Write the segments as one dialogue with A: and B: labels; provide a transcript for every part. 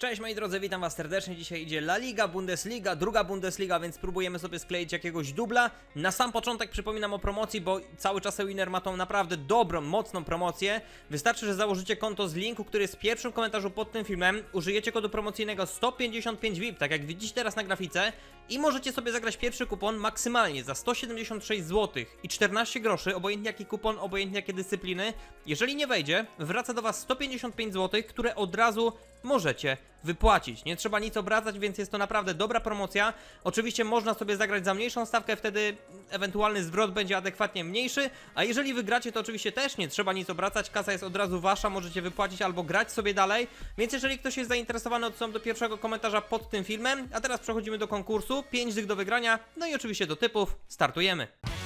A: Cześć moi drodzy, witam was serdecznie. Dzisiaj idzie La Liga, Bundesliga, druga Bundesliga, więc próbujemy sobie skleić jakiegoś dubla. Na sam początek przypominam o promocji, bo cały czas Winner ma tą naprawdę dobrą, mocną promocję. Wystarczy, że założycie konto z linku, który jest w pierwszym komentarzu pod tym filmem. Użyjecie kodu promocyjnego 155 VIP, tak jak widzicie teraz na grafice. I możecie sobie zagrać pierwszy kupon maksymalnie za 176 zł i 14 groszy, obojętnie jaki kupon, obojętnie jakie dyscypliny. Jeżeli nie wejdzie, wraca do was 155 zł, które od razu możecie wypłacić. Nie trzeba nic obracać, więc jest to naprawdę dobra promocja. Oczywiście można sobie zagrać za mniejszą stawkę, wtedy ewentualny zwrot będzie adekwatnie mniejszy, a jeżeli wygracie, to oczywiście też nie trzeba nic obracać, kasa jest od razu wasza, możecie wypłacić albo grać sobie dalej, więc jeżeli ktoś jest zainteresowany, odsyłam do pierwszego komentarza pod tym filmem, a teraz przechodzimy do konkursu, 5 dych do wygrania, no i oczywiście do typów, startujemy.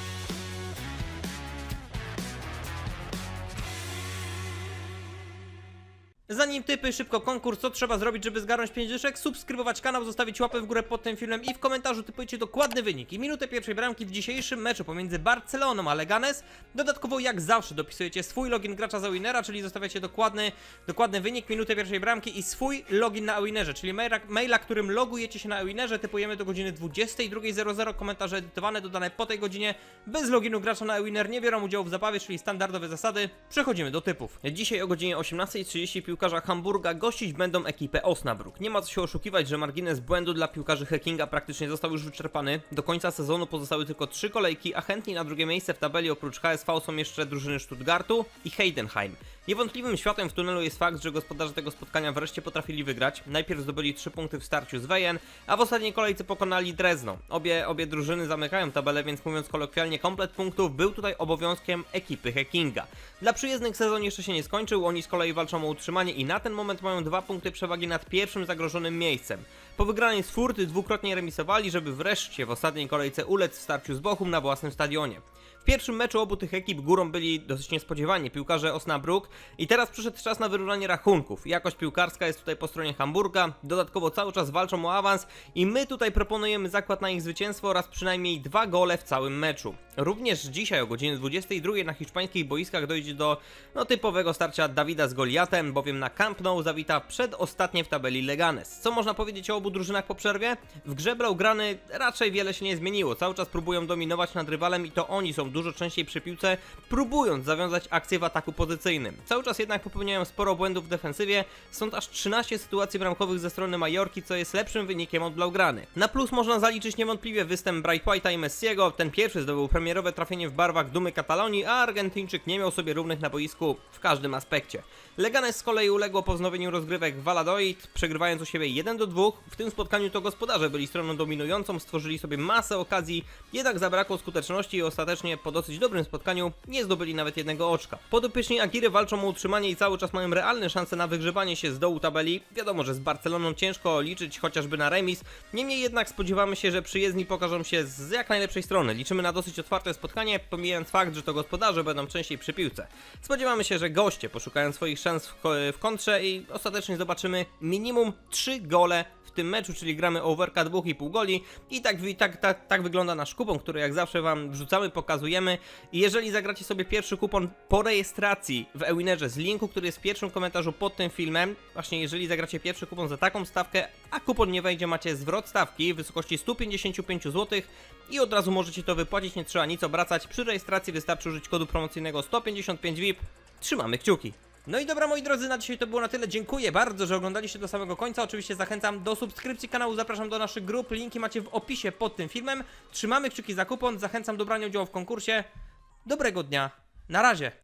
A: Zanim typy, szybko konkurs, co trzeba zrobić, żeby zgarnąć 5 dyszek? Subskrybować kanał, zostawić łapę w górę pod tym filmem i w komentarzu typujcie dokładny wynik i minutę pierwszej bramki w dzisiejszym meczu pomiędzy Barceloną a Leganes. Dodatkowo jak zawsze dopisujecie swój login gracza za Winera, czyli zostawiacie dokładny, dokładny wynik, minutę pierwszej bramki i swój login na Winnerze, czyli maila, maila, którym logujecie się na Winnerze, typujemy do godziny 22.00, komentarze edytowane, dodane po tej godzinie, bez loginu gracza na Winner nie biorą udziału w zabawie, czyli standardowe zasady. Przechodzimy do typów. Dzisiaj o godzinie 18.30 piłkarza Hamburga gościć będą ekipę Osnabrück. Nie ma co się oszukiwać, że margines błędu dla piłkarzy Hackinga praktycznie został już wyczerpany. Do końca sezonu pozostały tylko trzy kolejki, a chętni na drugie miejsce w tabeli oprócz HSV są jeszcze drużyny Stuttgartu i Heidenheim. Niewątpliwym światłem w tunelu jest fakt, że gospodarze tego spotkania wreszcie potrafili wygrać. Najpierw zdobyli 3 punkty w starciu z Wejen, a w ostatniej kolejce pokonali Drezno. Obie, obie drużyny zamykają tabelę, więc mówiąc kolokwialnie, komplet punktów był tutaj obowiązkiem ekipy Hackinga. Dla przyjezdnych sezon jeszcze się nie skończył, oni z kolei walczą o utrzymanie i na ten moment mają dwa punkty przewagi nad pierwszym zagrożonym miejscem. Po wygranej z Furty dwukrotnie remisowali, żeby wreszcie w ostatniej kolejce ulec w starciu z Bochum na własnym stadionie. W pierwszym meczu obu tych ekip górą byli dosyć niespodziewani piłkarze Osnabrück i teraz przyszedł czas na wyrównanie rachunków. Jakość piłkarska jest tutaj po stronie Hamburga, dodatkowo cały czas walczą o awans i my tutaj proponujemy zakład na ich zwycięstwo oraz przynajmniej dwa gole w całym meczu. Również dzisiaj o godzinie 22 na hiszpańskich boiskach dojdzie do no, typowego starcia Dawida z Goliatem, bowiem na Camp Nou zawita przedostatnie w tabeli Leganes. Co można powiedzieć o obu drużynach po przerwie? W grze Blaugrany raczej wiele się nie zmieniło. Cały czas próbują dominować nad rywalem i to oni są dużo częściej przy piłce, próbując zawiązać akcję w ataku pozycyjnym. Cały czas jednak popełniają sporo błędów w defensywie, stąd aż 13 sytuacji bramkowych ze strony Majorki, co jest lepszym wynikiem od Blaugrany. Na plus można zaliczyć niewątpliwie występ Bright White'a i Messiego, ten pierwszy zdobył premierowe trafienie w barwach Dumy Katalonii, a Argentyńczyk nie miał sobie równych na boisku w każdym aspekcie. Leganes z kolei uległo po wznowieniu rozgrywek w Valladolid, przegrywając u siebie 1 do 2. W tym spotkaniu to gospodarze byli stroną dominującą, stworzyli sobie masę okazji, jednak zabrakło skuteczności i ostatecznie po dosyć dobrym spotkaniu nie zdobyli nawet jednego oczka. Podopieczni Agiry walczą o utrzymanie i cały czas mają realne szanse na wygrzebanie się z dołu tabeli. Wiadomo, że z Barceloną ciężko liczyć chociażby na remis, niemniej jednak spodziewamy się, że przyjezdni pokażą się z jak najlepszej strony. Liczymy na dosyć otwarte spotkanie, pomijając fakt, że to gospodarze będą częściej przy piłce. Spodziewamy się, że goście poszukają swoich szans w, w kontrze i ostatecznie zobaczymy minimum 3 gole w tym meczu, czyli gramy overka 2,5 goli i tak, tak, tak, tak wygląda nasz kupon, który jak zawsze wam wrzucamy, pokazujemy i jeżeli zagracie sobie pierwszy kupon po rejestracji w Ewinerze z linku, który jest w pierwszym komentarzu pod tym filmem, właśnie jeżeli zagracie pierwszy kupon za taką stawkę, a kupon nie wejdzie, macie zwrot stawki w wysokości 155 zł i od razu możecie to wypłacić, nie trzeba nic obracać, przy rejestracji wystarczy użyć kodu promocyjnego 155 VIP, trzymamy kciuki. No i dobra moi drodzy, na dzisiaj to było na tyle. Dziękuję bardzo, że oglądaliście do samego końca. Oczywiście zachęcam do subskrypcji kanału, zapraszam do naszych grup. Linki macie w opisie pod tym filmem. Trzymamy kciuki za kupon, zachęcam do brania udziału w konkursie. Dobrego dnia, na razie.